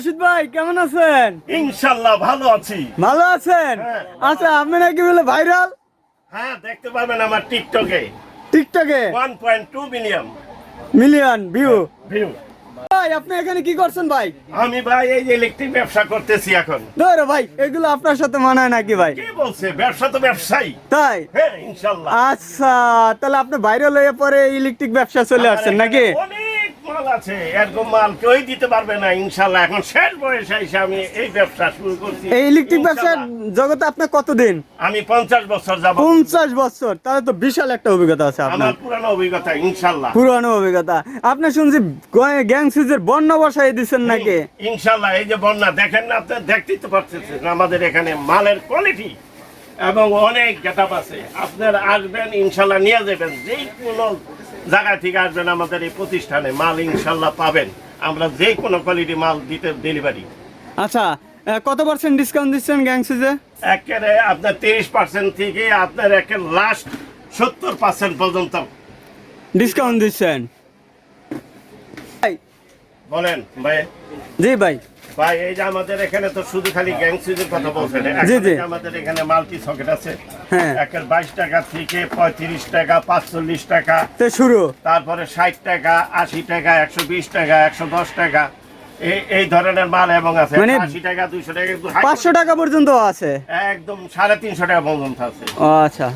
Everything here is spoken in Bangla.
রশিদ ভাই কেমন আছেন? ইনশাল্লাহ ভালো আছি। ভালো আছেন? হ্যাঁ। আচ্ছা আপনি নাকি বলে ভাইরাল? হ্যাঁ দেখতে পাবেন আমার টিকটকে। টিকটকে? One point two million million view view ভাই আপনি এখানে কি করছেন ভাই? আমি ভাই এই যে ইলেকট্রিক ব্যবসা করতেছি এখন। ধরো ভাই এগুলো আপনার সাথে মানায় নাকি ভাই? কে বলছে? ব্যবসা তো ব্যবসায়ী। তাই? হ্যাঁ ইনশাল্লাহ। আচ্ছা তাহলে আপনি ভাইরাল হয়ে পরে ইলেকট্রিক ব্যবসা চলে আসছেন নাকি? মাল আছে এরকম মাল কেউই দিতে পারবে না ইনশাল্লাহ এখন শেষ বয়সে এসে আমি এই ব্যবসা শুরু করছি। এই ইলেকট্রিক ব্যবসার জগতে আপনার কতদিন? আমি পঞ্চাশ বছর যাব পঞ্চাশ বছর। তাহলে তো বিশাল একটা অভিজ্ঞতা আছে আপনার। পুরানো অভিজ্ঞতা ইনশাল্লাহ পুরানো অভিজ্ঞতা। আপনি শুনছি গ্যাং সিজের বন্যা বসাই দিচ্ছেন নাকি? ইনশাল্লাহ এই যে বন্যা দেখেন না আপনি দেখতেই তো পারতেছেন আমাদের এখানে মালের কোয়ালিটি এবং অনেক গেটাপ আছে। আপনার আসবেন ইনশাল্লাহ নিয়ে যাবেন। যে কোনো জায়গা থেকে আসবেন আমাদের এই প্রতিষ্ঠানে মাল ইনশাল্লাহ পাবেন। আমরা যে কোনো কোয়ালিটি মাল দিতে ডেলিভারি আচ্ছা কত পার্সেন্ট ডিসকাউন্ট দিচ্ছেন গ্যাংসিজে একেবারে আপনার তিরিশ পার্সেন্ট থেকে আপনার একে লাস্ট সত্তর পার্সেন্ট পর্যন্ত। ডিসকাউন্ট দিচ্ছেন? বলেন ভাই। জি ভাই। ভাই এই যে আমাদের এখানে তো শুধু খালি গ্যাং সুইচের কথা বলছেন জি, জি। আমাদের এখানে মাল্টি সকেট আছে হ্যাঁ। একের বাইশ টাকা থেকে পঁয়ত্রিশ টাকা পাঁচচল্লিশ টাকা তো শুরু। তারপরে ষাট টাকা আশি টাকা একশো বিশ টাকা একশো দশ টাকা এই ধরনের মাল এবং আছে মানে আশি টাকা দুইশো টাকা পাঁচশো টাকা পর্যন্ত আছে। একদম সাড়ে তিনশো টাকা পর্যন্ত আছে। আচ্ছা।